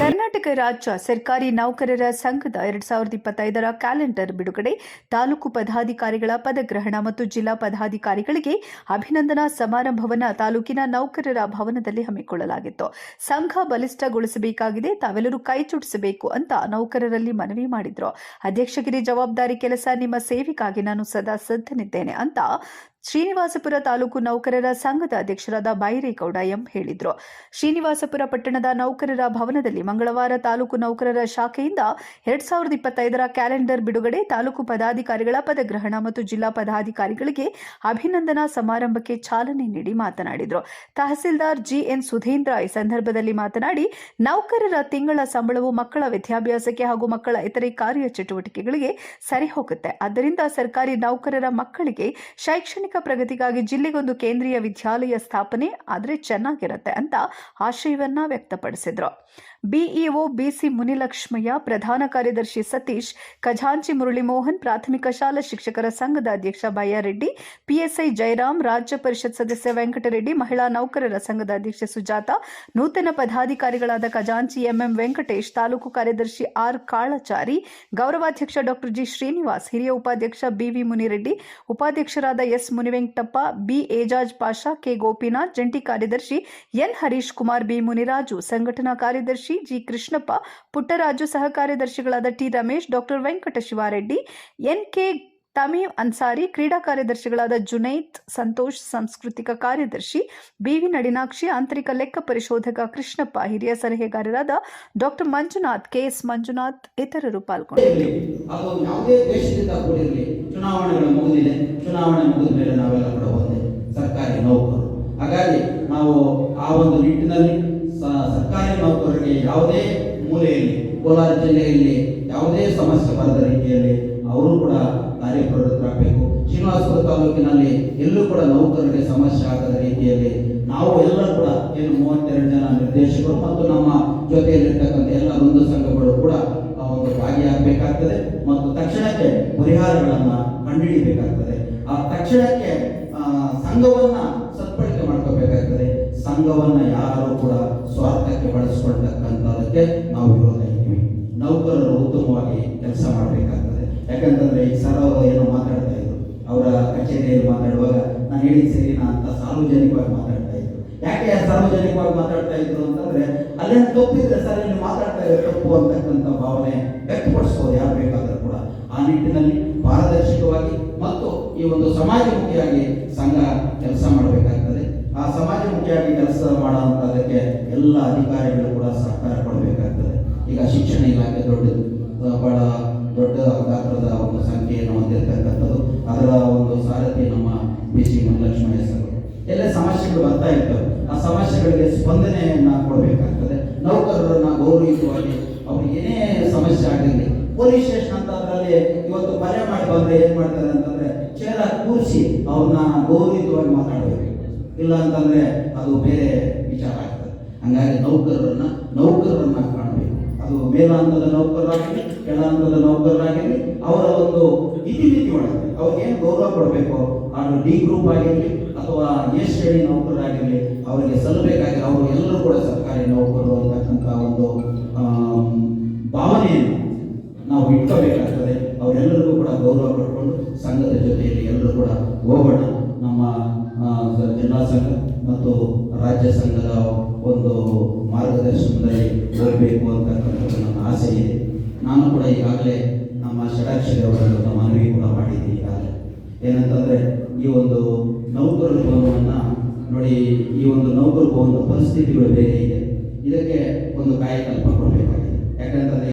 ಕರ್ನಾಟಕ ರಾಜ್ಯ ಸರ್ಕಾರಿ ನೌಕರರ ಸಂಘದ ಎರಡ್ ಸಾವಿರದ ಇಪ್ಪತ್ತೈದರ ಕ್ಯಾಲೆಂಡರ್ ಬಿಡುಗಡೆ. ತಾಲೂಕು ಪದಾಧಿಕಾರಿಗಳ ಪದಗ್ರಹಣ ಮತ್ತು ಜಿಲ್ಲಾ ಪದಾಧಿಕಾರಿಗಳಿಗೆ ಅಭಿನಂದನಾ ಸಮಾರಂಭವನ್ನು ತಾಲೂಕಿನ ನೌಕರರ ಭವನದಲ್ಲಿ ಹಮ್ಮಿಕೊಳ್ಳಲಾಗಿತ್ತು. ಸಂಘ ಬಲಿಷ್ಠಗೊಳಿಸಬೇಕಾಗಿದೆ, ತಾವೆಲ್ಲರೂ ಕೈ ಜೋಡಿಸಬೇಕು ಅಂತ ನೌಕರರಲ್ಲಿ ಮನವಿ ಮಾಡಿದ್ರು. ಅಧ್ಯಕ್ಷಗಿರಿ ಜವಾಬ್ದಾರಿ ಕೆಲಸ ನಿಮ್ಮ ಸೇವೆಗಾಗಿ ನಾನು ಸದಾ ಸಿದ್ಧನಿದ್ದೇನೆ ಅಂತ ಶ್ರೀನಿವಾಸಪುರ ತಾಲೂಕು ನೌಕರರ ಸಂಘದ ಅಧ್ಯಕ್ಷರಾದ ಬೈರೇಗೌಡ ಎಂ ಹೇಳಿದರು. ಶ್ರೀನಿವಾಸಪುರ ಪಟ್ಟಣದ ನೌಕರರ ಭವನದಲ್ಲಿ ಮಂಗಳವಾರ ತಾಲೂಕು ನೌಕರರ ಶಾಖೆಯಿಂದ ಎರಡ್ ಸಾವಿರದ ಇಪ್ಪತ್ತೈದರ ಕ್ಯಾಲೆಂಡರ್ ಬಿಡುಗಡೆ ತಾಲೂಕು ಪದಾಧಿಕಾರಿಗಳ ಪದಗ್ರಹಣ ಮತ್ತು ಜಿಲ್ಲಾ ಪದಾಧಿಕಾರಿಗಳಿಗೆ ಅಭಿನಂದನಾ ಸಮಾರಂಭಕ್ಕೆ ಚಾಲನೆ ನೀಡಿ ಮಾತನಾಡಿದರು. ತಹಸೀಲ್ದಾರ್ ಜಿಎನ್ ಸುಧೀಂದ್ರ ಈ ಸಂದರ್ಭದಲ್ಲಿ ಮಾತನಾಡಿ, ನೌಕರರ ತಿಂಗಳ ಸಂಬಳವು ಮಕ್ಕಳ ವಿದ್ಯಾಭ್ಯಾಸಕ್ಕೆ ಹಾಗೂ ಮಕ್ಕಳ ಇತರೆ ಕಾರ್ಯ ಚಟುವಟಿಕೆಗಳಿಗೆ ಸರಿ ಹೋಗುತ್ತೆ ಆದ್ದರಿಂದ ಸರ್ಕಾರಿ ನೌಕರರ ಮಕ್ಕಳಿಗೆ ಶೈಕ್ಷಣಿಕ ಪ್ರಗತಿಗಾಗಿ ಜಿಲ್ಲೆಗೊಂದು ಕೇಂದ್ರೀಯ ವಿದ್ಯಾಲಯ ಸ್ಥಾಪನೆ ಆದರೆ ಚೆನ್ನಾಗಿರುತ್ತೆ ಅಂತ ಆಶಯವನ್ನ ವ್ಯಕ್ತಪಡಿಸಿದ್ರು. ಬಿಇಒ ಬಿಸಿ ಮುನಿಲಕ್ಷ್ಮಯ್ಯ, ಪ್ರಧಾನ ಕಾರ್ಯದರ್ಶಿ ಸತೀಶ್, ಖಜಾಂಚಿ ಮುರಳಿಮೋಹನ್, ಪ್ರಾಥಮಿಕ ಶಾಲಾ ಶಿಕ್ಷಕರ ಸಂಘದ ಅಧ್ಯಕ್ಷ ಬಯ್ಯಾರೆಡ್ಡಿ ಪಿಎಸ್ಐ ಜಯರಾಮ್, ರಾಜ್ಯ ಪರಿಷತ್ ಸದಸ್ಯ ವೆಂಕಟರೆಡ್ಡಿ, ಮಹಿಳಾ ನೌಕರರ ಸಂಘದ ಅಧ್ಯಕ್ಷೆ ಸುಜಾತ, ನೂತನ ಪದಾಧಿಕಾರಿಗಳಾದ ಖಜಾಂಚಿ ಎಂಎಂ ವೆಂಕಟೇಶ್, ತಾಲೂಕು ಕಾರ್ಯದರ್ಶಿ ಆರ್ ಕಾಳಚಾರಿ, ಗೌರವಾಧ್ಯಕ್ಷ ಡಾಕ್ಟರ್ ಜಿ ಶ್ರೀನಿವಾಸ್, ಹಿರಿಯ ಉಪಾಧ್ಯಕ್ಷ ಬಿವಿ ಮುನಿರೆಡ್ಡಿ, ಉಪಾಧ್ಯಕ್ಷರಾದ S Munivenkatappa, B Ejaz Pasha, K Gopinath, ಜಂಟಿ ಕಾರ್ಯದರ್ಶಿ ಎನ್ ಹರೀಶ್ ಕುಮಾರ್, ಬಿ ಮುನಿರಾಜು, ಸಂಘಟನಾ ಕಾರ್ಯದರ್ಶಿ ಜಿ ಕೃಷ್ಣಪ್ಪ ಪುಟ್ಟರಾಜು ಸಹ ಕಾರ್ಯದರ್ಶಿಗಳಾದ T Ramesh doctor Venkata Shivareddy N K Tameem Ansari, ಕ್ರೀಡಾ ಕಾರ್ಯದರ್ಶಿಗಳಾದ ಜುನೈತ್ ಸಂತೋಷ್, ಸಾಂಸ್ಕೃತಿಕ ಕಾರ್ಯದರ್ಶಿ ಬಿವಿ ನಡಿನಾಕ್ಷಿ, ಆಂತರಿಕ ಲೆಕ್ಕ ಪರಿಶೋಧಕ ಕೃಷ್ಣಪ್ಪ, ಹಿರಿಯ ಸಲಹೆಗಾರರಾದ ಡಾಕ್ಟರ್ ಮಂಜುನಾಥ್, ಕೆಎಸ್ ಮಂಜುನಾಥ್ ಇತರರು ಪಾಲ್ಗೊಂಡಿದ್ದರು. ಸರ್ಕಾರಿ ನೌಕರರಿಗೆ ಯಾವುದೇ ಮೂಲೆಯಲ್ಲಿ, ಕೋಲಾರ ಜಿಲ್ಲೆಯಲ್ಲಿ ಯಾವುದೇ ಸಮಸ್ಯೆ ಬರದ ರೀತಿಯಲ್ಲಿ ಅವರು ಕೂಡ ಕಾರ್ಯಪ್ರವೃತ್ತರಾಗಬೇಕು ಶ್ರೀನಿವಾಸಪುರ ತಾಲೂಕಿನಲ್ಲಿ ಎಲ್ಲೂ ಕೂಡ ನೌಕರರಿಗೆ ಸಮಸ್ಯೆ ಆಗದ ರೀತಿಯಲ್ಲಿ ನಾವು ಎಲ್ಲರೂ ಕೂಡ ಏನು ಮೂವತ್ತೆರಡು ಜನ ನಿರ್ದೇಶಕರು ಮತ್ತು ನಮ್ಮ ಜೊತೆಯಲ್ಲಿರ್ತಕ್ಕಂಥ ಎಲ್ಲ ಒಂದು ಸಂಘಗಳು ಕೂಡ ಒಂದು ಭಾಗಿಯಾಗಬೇಕಾಗ್ತದೆ ಮತ್ತು ತಕ್ಷಣಕ್ಕೆ ಪರಿಹಾರಗಳನ್ನು ಕಂಡುಹಿಡಿಬೇಕಾಗ್ತದೆ. ಆ ತಕ್ಷಣಕ್ಕೆ ಸಂಘವನ್ನು ಸಂಘವನ್ನ ಯಾರು ಕೂಡ ಸ್ವಾರ್ಥಕ್ಕೆ ಬಳಸ್ಕೊಳ್ತಕ್ಕಂಥದಕ್ಕೆ ನಾವು ವಿರೋಧ ಇದ್ದೀವಿ. ನೌಕರರು ಉತ್ತಮವಾಗಿ ಕೆಲಸ ಮಾಡಬೇಕಾಗ್ತದೆ. ಯಾಕಂತಂದ್ರೆ ಈ ಸರ್ ಅವರು ಏನು ಮಾತಾಡ್ತಾ ಇದ್ರು. ಅವರ ಕಚೇರಿಯಲ್ಲಿ ಮಾತಾಡುವಾಗ, ನಾನು ಹೇಳಿದ ಸರಿನಾ ಅಂತ ಸಾರ್ವಜನಿಕವಾಗಿ ಮಾತಾಡ್ತಾ ಇದ್ರು. ಯಾಕೆ ಸಾರ್ವಜನಿಕವಾಗಿ ಮಾತಾಡ್ತಾ ಇದ್ರು ಅಂತಂದ್ರೆ ಅಲ್ಲೇನು ತಪ್ಪಿದ್ರೆ ಸರ್ ನೀವು ಮಾತಾಡ್ತಾ ಇರೋ ತಪ್ಪು ಅಂತಕ್ಕಂಥ ಭಾವನೆ ವ್ಯಕ್ತಪಡಿಸ್ಬೋದು ಯಾರು ಬೇಕಾದರೂ ಕೂಡ. ಆ ನಿಟ್ಟಿನಲ್ಲಿ ಪಾರದರ್ಶಕವಾಗಿ ಮತ್ತು ಈ ಒಂದು ಸಮಾಜಮುಖಿಯಾಗಿ ಸಂಘ ಕೆಲಸ ಆ ಸಮಾಜಮುಖಿಯಾಗಿ ಕೆಲಸ ಮಾಡುವಂಥದ್ದಕ್ಕೆ ಎಲ್ಲ ಅಧಿಕಾರಿಗಳು ಕೂಡ ಸಹಕಾರ ಕೊಡಬೇಕಾಗ್ತದೆ. ಈಗ ಶಿಕ್ಷಣ ಇಲಾಖೆ ದೊಡ್ಡದು ಬಹಳ ದೊಡ್ಡ ಗಾತ್ರದ ಒಂದು ಸಂಖ್ಯೆಯನ್ನು ಹೊಂದಿರತಕ್ಕಂಥದ್ದು ಅದರ ಒಂದು ಸಾರಥಿ ನಮ್ಮ ಬಿ ಸಿ ಮುನಿಲಕ್ಷ್ಮಯ್ಯ ಹೆಸರು. ಎಲ್ಲ ಸಮಸ್ಯೆಗಳು ಬರ್ತಾ ಇರ್ತವೆ. ಆ ಸಮಸ್ಯೆಗಳಿಗೆ ಸ್ಪಂದನೆಯನ್ನ ಕೊಡಬೇಕಾಗ್ತದೆ. ನೌಕರರನ್ನ ಗೌರವಿಸುವಾಗಿ ಅವ್ರಿಗೆ ಏನೇ ಸಮಸ್ಯೆ ಆಗಲಿ, ಪೊಲೀಸ್ ಸ್ಟೇಷನ್ ಅಂತ ಅದರಲ್ಲಿ ಇವತ್ತು ಪರ್ಯ ಮಾಡಿ ಬಂದ್ರೆ ಏನ್ ಮಾಡ್ತಾರೆ ಅಂತಂದ್ರೆ, ಚೇರ ಕೂರಿಸಿ ಅವ್ರನ್ನ ಗೌರವಿತವಾಗಿ ಮಾತಾಡಬೇಕು. ಇಲ್ಲ ಅಂತಂದ್ರೆ ಅದು ಬೇರೆ ವಿಚಾರ ಆಗ್ತದೆ. ಹಂಗಾಗಿ ನೌಕರರನ್ನ ನೌಕರರನ್ನ ಕಾಣಬೇಕು. ಅದು ಮೇಲಾಂತದ ನೌಕರರಾಗಲಿ ಕೆಳಹಂತದ ನೌಕರರಾಗಿರಲಿ ಅವರ ಒಂದು ಇತಿಮಿತಿ ಒಳಗೆ. ಅವ್ರಿಗೆ ಏನು ಗೌರವ ಕೊಡಬೇಕು ಅದು ಡಿ ಗ್ರೂಪ್ ಆಗಿರಲಿ ಅಥವಾ ಎ ಶ್ರೇಣಿ ನೌಕರರಾಗಿರಲಿ, ಅವರಿಗೆ ಸಲ್ಲಬೇಕಾಗಿ ಅವರು ಎಲ್ಲರೂ ಕೂಡ ಸರ್ಕಾರಿ ನೌಕರರು ಅಂತಕ್ಕಂಥ ಒಂದು ಭಾವನೆಯನ್ನು ನಾವು ಇಟ್ಕೋಬೇಕಾಗ್ತದೆ. ಅವರೆಲ್ಲರಿಗೂ ಕೂಡ ಗೌರವ ಪಡ್ಕೊಂಡು ಸಂಘದ ಜೊತೆಯಲ್ಲಿ ಎಲ್ಲರೂ ಕೂಡ ಮತ್ತು ರಾಜ್ಯ ಸಂಘದ ಒಂದು ಮಾರ್ಗದರ್ಶನದಲ್ಲಿ ಹೋಗಬೇಕು ಅಂತಕ್ಕಂಥದ್ದು ನನ್ನ ಆಸೆ ಇದೆ. ನಾನು ಕೂಡ ಈಗಾಗಲೇ ನಮ್ಮ ಷಡಾಕ್ಷರಿ ಅವರ ಮನವಿ ಕೂಡ ಮಾಡಿದ್ದೆ ಈಗಾಗಲೇ. ಏನಂತಂದರೆ, ಈ ಒಂದು ನೌಕರರ ಭವನವನ್ನು ನೋಡಿ, ಈ ಒಂದು ನೌಕರ ಭವನದ ಪರಿಸ್ಥಿತಿಗಳು ಬೇರೆ ಇದೆ. ಇದಕ್ಕೆ ಒಂದು ಕಾಯಕಲ್ಪ ಕೊಡಬೇಕಾಗಿದೆ. ಯಾಕಂತಂದ್ರೆ